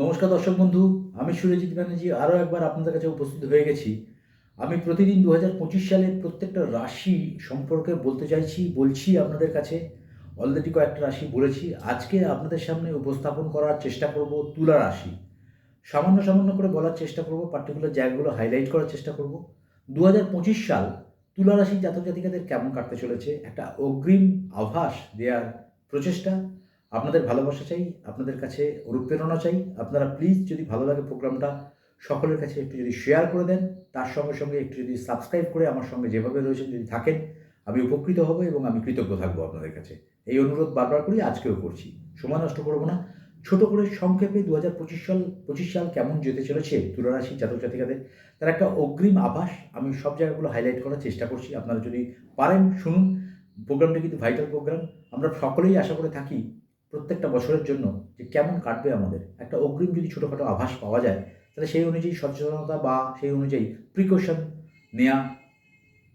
নমস্কার দর্শক বন্ধু, আমি সুরজিৎ ব্যানার্জি আরও একবার আপনাদের কাছে উপস্থিত হয়ে গেছি। আমি প্রতিদিন দু হাজার পঁচিশ সালের প্রত্যেকটা রাশি সম্পর্কে বলতে চাইছি, বলছি আপনাদের কাছে। অলরেডি কয়েকটা রাশি বলেছি। আজকে আপনাদের সামনে উপস্থাপন করার চেষ্টা করব তুলা রাশি। সামান্য সামান্য করে বলার চেষ্টা করব পার্টিকুলার জায়গাগুলো হাইলাইট করার চেষ্টা করব। দু পঁচিশ সাল তুলা রাশির জাতক জাতিকাদের কেমন কাটতে চলেছে? একটা অগ্রিম আভাস দেওয়ার প্রচেষ্টা। আপনাদের ভালোবাসা চাই, আপনাদের কাছে অনুপ্রেরণা চাই। আপনারা প্লিজ যদি ভালো লাগে প্রোগ্রামটা, সকলের কাছে একটু যদি শেয়ার করে দেন, তার সঙ্গে সঙ্গে একটু যদি সাবস্ক্রাইব করে আমার সঙ্গে যেভাবে রয়েছেন যদি থাকেন, আমি উপকৃত হব এবং আমি কৃতজ্ঞ থাকব আপনাদের কাছে। এই অনুরোধ বারবার করি, আজকেও করছি। সময় নষ্ট করব না। ছোট করে সংক্ষেপে দু হাজার পঁচিশ সাল পঁচিশ সাল কেমন যেতে চলেছে তুলারাশি জাতক জাতিকাদের তার একটা অগ্রিম আভাস, আমি সব জায়গাগুলো হাইলাইট করার চেষ্টা করছি। আপনারা যদি পারেন শুনুন। প্রোগ্রামটা কিন্তু ভাইটাল প্রোগ্রাম আমরা সকলেই আশা করে থাকি প্রত্যেকটা বছরের জন্য যে কেমন কাটবে আমাদের, একটা অগ্রিম যদি ছোটোখাটো আভাস পাওয়া যায়, তাহলে সেই অনুযায়ী সচেতনতা বা সেই অনুযায়ী প্রিকশন নেওয়া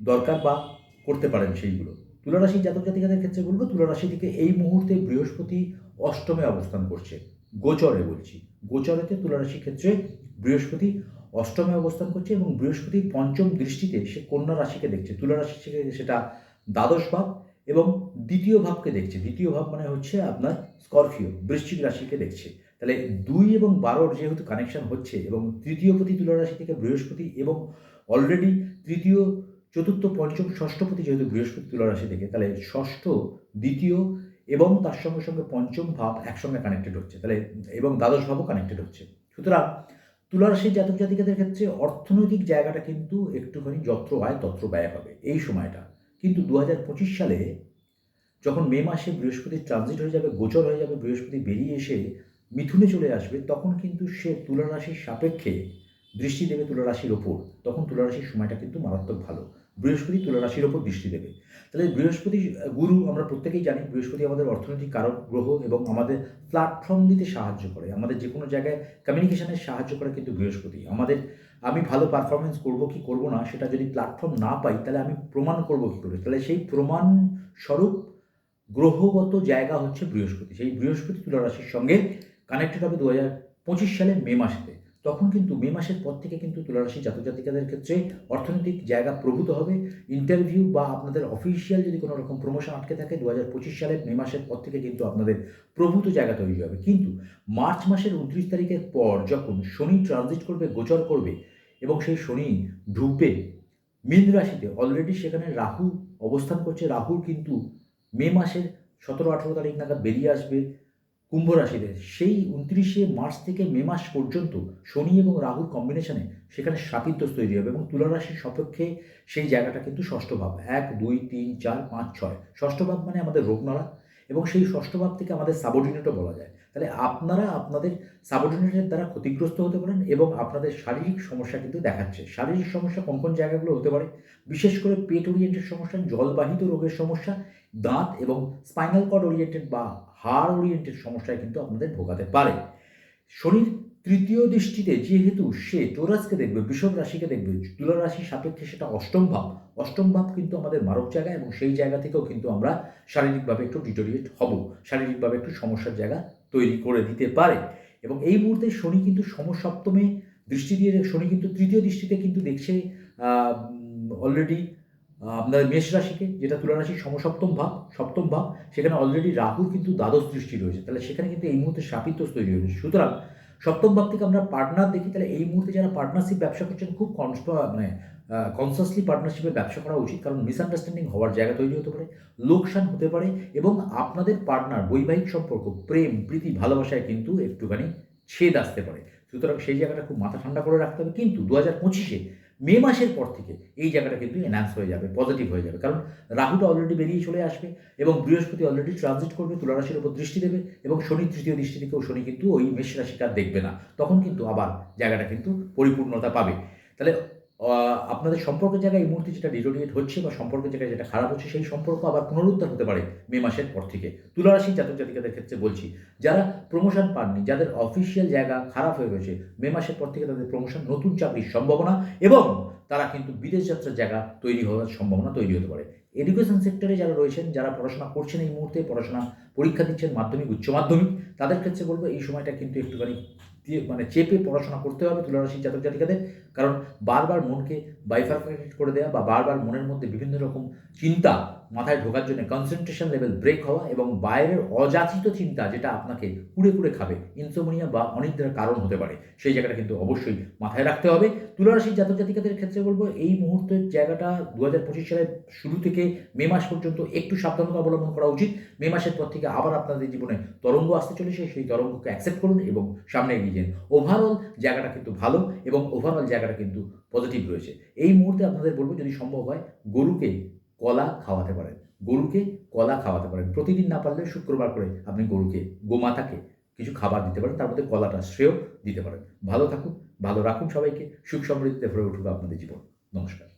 দরকার বা করতে পারেন সেইগুলো। তুলারাশি জাতক জাতিকাদের ক্ষেত্রে বলব, তুলারাশি থেকে এই মুহূর্তে বৃহস্পতি অষ্টমে অবস্থান করছে। গোচরে বলছি, গোচরেতে তুলারাশির ক্ষেত্রে বৃহস্পতি অষ্টমে অবস্থান করছে এবং বৃহস্পতি পঞ্চম দৃষ্টিতে সে কন্যা রাশিকে দেখছে। তুলা রাশি থেকে সেটা দ্বাদশ ভাব এবং দ্বিতীয় ভাবকে দেখছে। দ্বিতীয় ভাব মানে হচ্ছে আপনার স্করপিও, বৃশ্চিক রাশিকে দেখছে। তাহলে দুই এবং বারোর যেহেতু কানেকশন হচ্ছে এবং তৃতীয় প্রতি তুলারাশি থেকে বৃহস্পতি এবং অলরেডি তৃতীয়, চতুর্থ, পঞ্চম, ষষ্ঠ প্রতি যেহেতু বৃহস্পতি তুলারাশি থেকে, তাহলে ষষ্ঠ, দ্বিতীয় এবং তার সঙ্গে সঙ্গে পঞ্চম ভাব একসঙ্গে কানেক্টেড হচ্ছে। তাহলে এবং দ্বাদশ ভাবও কানেক্টেড হচ্ছে। সুতরাং তুলারাশির জাতক জাতিকাদের ক্ষেত্রে অর্থনৈতিক জায়গাটা কিন্তু একটুখানি যত্র আয় তত্র ব্যয় হবে। এই সময়টা। কিন্তু দু হাজার পঁচিশ সালে যখন মে মাসে বৃহস্পতি ট্রানজিট হয়ে যাবে, গোচর হয়ে যাবে, বৃহস্পতি বেরিয়ে এসে মিথুনে চলে আসবে, তখন কিন্তু সে তুলারাশির সাপেক্ষে দৃষ্টি দেবে তুলারাশির ওপর। তখন তুলারাশির সময়টা কিন্তু মারাত্মক ভালো। বৃহস্পতি তুলারাশির ওপর দৃষ্টি দেবে। তাহলে বৃহস্পতি গুরু আমরা প্রত্যেকেই জানি, বৃহস্পতি আমাদের অর্থনৈতিক কারক, গ্রহ এবং আমাদের প্ল্যাটফর্ম দিতে সাহায্য করে। আমাদের যে কোনো জায়গায় কমিউনিকেশনের সাহায্য করে কিন্তু বৃহস্পতি। আমাদের আমি ভালো পারফরমেন্স করব কি করব না, সেটা যদি প্ল্যাটফর্ম না পাই, তাহলে আমি প্রমাণ করব কি করে? তাহলে সেই প্রমাণ স্বরূপ গ্রহগত জায়গা হচ্ছে বৃহস্পতি। সেই বৃহস্পতি তুলা রাশির সঙ্গে কানেক্টেড হবে দু হাজার পঁচিশ সালের মে মাসেতে। তখন কিন্তু মে মাসের পর থেকে কিন্তু তুলারাশি জাতক জাতিকাদের ক্ষেত্রে অর্থনৈতিক জায়গা প্রভূত হবে। ইন্টারভিউ বা আপনাদের অফিসিয়াল যদি কোনো রকম প্রমোশন আটকে থাকে দু হাজার পঁচিশ সালের মে মাসের পর থেকে কিন্তু আপনাদের প্রভূত জায়গা তৈরি হবে। কিন্তু মার্চ মাসের উনত্রিশ তারিখের পর যখন শনি ট্রানজিট করবে, গোচর করবে এবং সেই শনি ঢুকবে মীন রাশিতে অলরেডি সেখানে রাহু অবস্থান করছে। রাহুর কিন্তু মে মাসের সতেরো, আঠেরো তারিখ নাগাদ বেরিয়ে আসবে কুম্ভ রাশিতে। সেই উনত্রিশে মার্চ থেকে মে মাস পর্যন্ত শনি এবং রাহুর কম্বিনেশনে সেখানে সাপিত্য তৈরি হবে এবং তুলা রাশির সপক্ষে সেই জায়গাটা কিন্তু ষষ্ঠ ভাব। এক, দুই, তিন, চার, পাঁচ, ছয়। ষষ্ঠ ভাব মানে আমাদের রোগনলা এবং সেই ষষ্ঠ ভাব থেকে আমাদের সাবঅর্ডিনেটও বলা যায়। তাহলে আপনারা আপনাদের সাবঅর্ডিনেটের দ্বারা ক্ষতিগ্রস্ত হতে পারেন এবং আপনাদের শারীরিক সমস্যা কিন্তু দেখাচ্ছে। শারীরিক সমস্যা কোন কোন জায়গাগুলো হতে পারে? বিশেষ করে পেট ওরিয়েন্টেড সমস্যা, জলবাহিত রোগের সমস্যা, দাঁত এবং স্পাইনাল কর্ড ওরিয়েন্টেড বা হাড় ওরিয়েন্টেড সমস্যায় কিন্তু আপনাদের ভোগাতে পারে। শরীর তৃতীয় দৃষ্টিতে যেহেতু সে টোরাসকে দেখবে বিষব রাশিকে দেখবে, তুলা রাশির সাপেক্ষে সেটা অষ্টম ভাব। অষ্টম ভাব কিন্তু আমাদের মারক জায়গা এবং সেই জায়গা থেকেও কিন্তু আমরা শারীরিকভাবে একটু ডিটোরিয়েট হব। শারীরিকভাবে একটু সমস্যার জায়গা তৈরি করে দিতে পারে। এবং এই মুহূর্তে শনি কিন্তু সমসপ্তমে দৃষ্টি দিয়ে শনি কিন্তু তৃতীয় দৃষ্টিতে কিন্তু দেখছে অলরেডি আপনার মেষ রাশিকে, যেটা তুলারাশি সমসপ্তম ভাব, সপ্তম ভাব, সেখানে অলরেডি রাহুর কিন্তু দ্বাদশ দৃষ্টি রয়েছে। তাহলে সেখানে কিন্তু এই মুহূর্তে সাপিত্য তৈরি হয়েছে। সুতরাং সপ্তম ভাব থেকে আমরা পার্টনার দেখি, তাহলে এই মুহূর্তে যারা পার্টনারশিপ ব্যবসা করছেন, খুব কনস মানে কনসাসলি পার্টনারশিপের ব্যবসা করা উচিত। কারণ মিসআন্ডারস্ট্যান্ডিং হওয়ার জায়গা তৈরি হতে পারে, লোকসান হতে পারে এবং আপনাদের পার্টনার বৈবাহিক সম্পর্ক, প্রেম, প্রীতি, ভালোবাসায় কিন্তু একটুখানি ছেদ আসতে পারে। সুতরাং সেই জায়গাটা খুব মাথা ঠান্ডা করে রাখতে হবে। কিন্তু দু হাজার পঁচিশে মে মাসের পর থেকে এই জায়গাটা কিন্তু এনহ্যান্স হয়ে যাবে পজিটিভ হয়ে যাবে। কারণ রাহুটা অলরেডি বেরিয়ে চলে আসবে এবং বৃহস্পতি অলরেডি ট্রানজিট করবে তুলারাশির উপর দৃষ্টি দেবে এবং শনি তৃতীয় দৃষ্টি থেকেও শনি কিন্তু ওই মেষ রাশিটা দেখবে না। তখন কিন্তু আবার জায়গাটা কিন্তু পরিপূর্ণতা পাবে। তাহলে আপনাদের সম্পর্কের জায়গায় এই মুহূর্তে যেটা ডিটোরিয়েট হচ্ছে বা সম্পর্কের জায়গায় যেটা খারাপ হচ্ছে সেই সম্পর্ক আবার পুনরুদ্ধার হতে পারে মে মাসের পর থেকে। তুলারাশি জাতক জাতিকাদের ক্ষেত্রে বলছি, যারা প্রমোশন পাননি, যাদের অফিসিয়াল জায়গা খারাপ হয়ে রয়েছে মে মাসের পর থেকে তাদের প্রমোশন নতুন চাকরির সম্ভাবনা এবং তারা কিন্তু বিদেশ যাত্রার জায়গা তৈরি হওয়ার সম্ভাবনা তৈরি হতে পারে। এডুকেশন সেক্টরে যারা রয়েছেন, যারা পড়াশোনা করছেন এই মুহূর্তে, পড়াশোনা পরীক্ষা দিচ্ছেন মাধ্যমিক, উচ্চ মাধ্যমিক, তাদের ক্ষেত্রে বলব এই সময়টা কিন্তু একটুখানি দিয়ে মানে চেপে পড়াশোনা করতে হবে তুলারাশির জাতক জাতিকাদের কারণ বারবার মনকে বাইফারফেক্ট করে দেওয়া বা বারবার মনের মধ্যে বিভিন্ন রকম চিন্তা মাথায় ঢোকার জন্য কনসেন্ট্রেশন লেভেল ব্রেক হওয়া এবং বাইরের অযাচিত চিন্তা যেটা আপনাকে কুড়ে কুড়ে খাবে ইনসোমনিয়া বা অনিদ্রার কারণ হতে পারে। সেই জায়গাটা কিন্তু অবশ্যই মাথায় রাখতে হবে। তুলারাশির জাতক জাতিকাদের ক্ষেত্রে বলব, এই মুহূর্তের জায়গাটা দু হাজার পঁচিশ সালের শুরু থেকে মে মাস পর্যন্ত একটু সাবধানতা অবলম্বন করা উচিত। মে মাসের পর থেকে আবার আপনাদের জীবনে তরঙ্গ আসতে চলেছে। সেই তরঙ্গকে অ্যাকসেপ্ট করুন এবং সামনে এগিয়ে যান ওভারঅল জায়গাটা কিন্তু ভালো এবং ওভারঅল জায়গাটা কিন্তু পজিটিভ রয়েছে। এই মুহূর্তে আপনাদের বলব যদি সম্ভব হয়, গরুকে কলা খাওয়াতে পারেন। গরুকে কলা খাওয়াতে পারেন। প্রতিদিন না পারলে শুক্রবার করে আপনি গরুকে, গোমাতাকে কিছু খাবার দিতে পারেন। তার মধ্যে কলাটা শ্রেয় দিতে পারেন। ভালো থাকুন, ভালো রাখুন সবাইকে। সুখ সমৃদ্ধিতে ভরে উঠুক আপনাদের জীবন। নমস্কার।